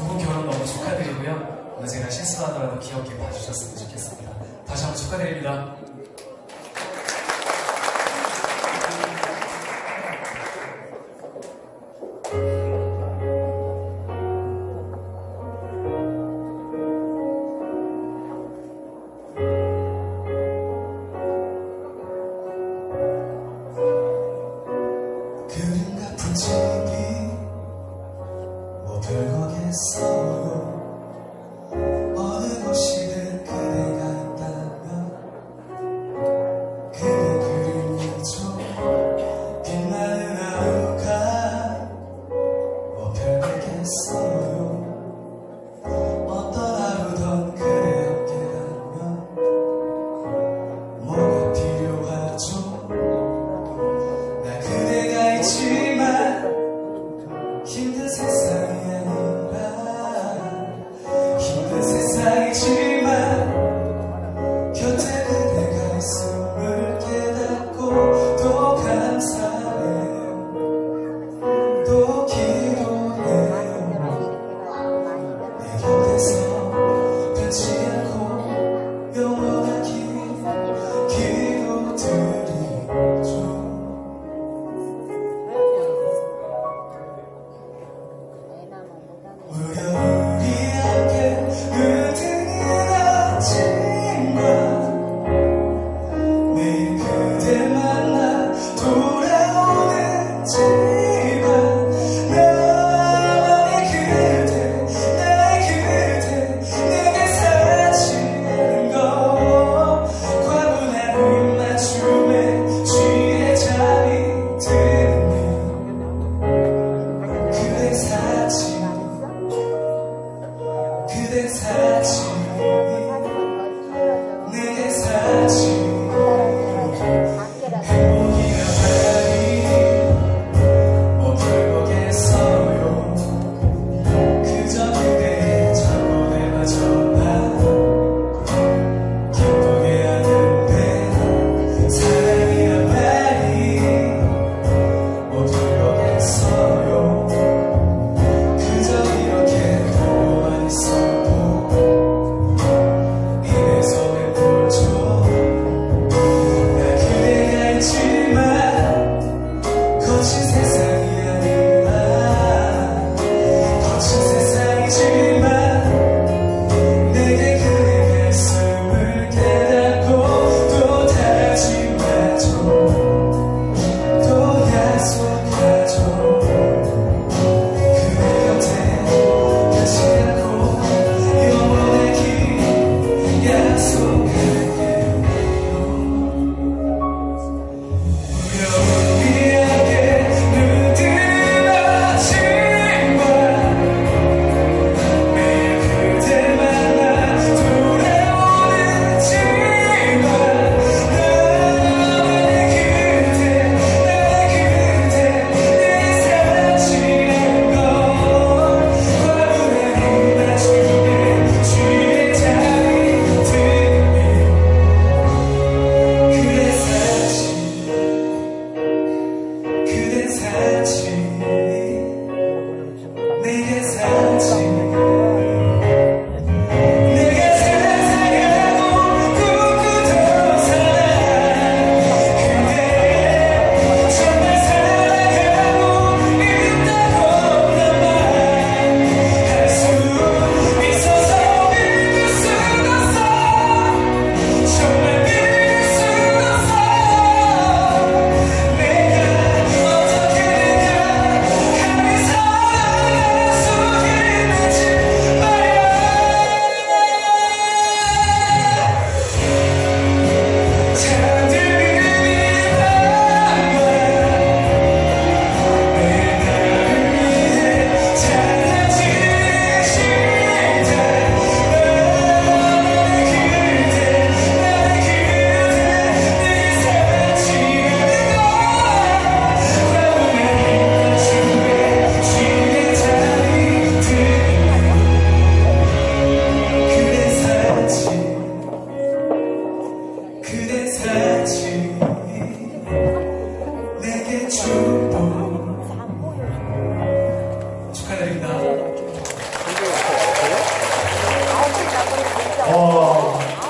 좋은 결혼 너무 축하드리고요. 오늘 제가 실수하더라도 귀엽게 봐주셨으면 좋겠습니다. 다시 한번 축하드립니다. 그림 같은 책이 절벽에서 that's you. She's Jesus true.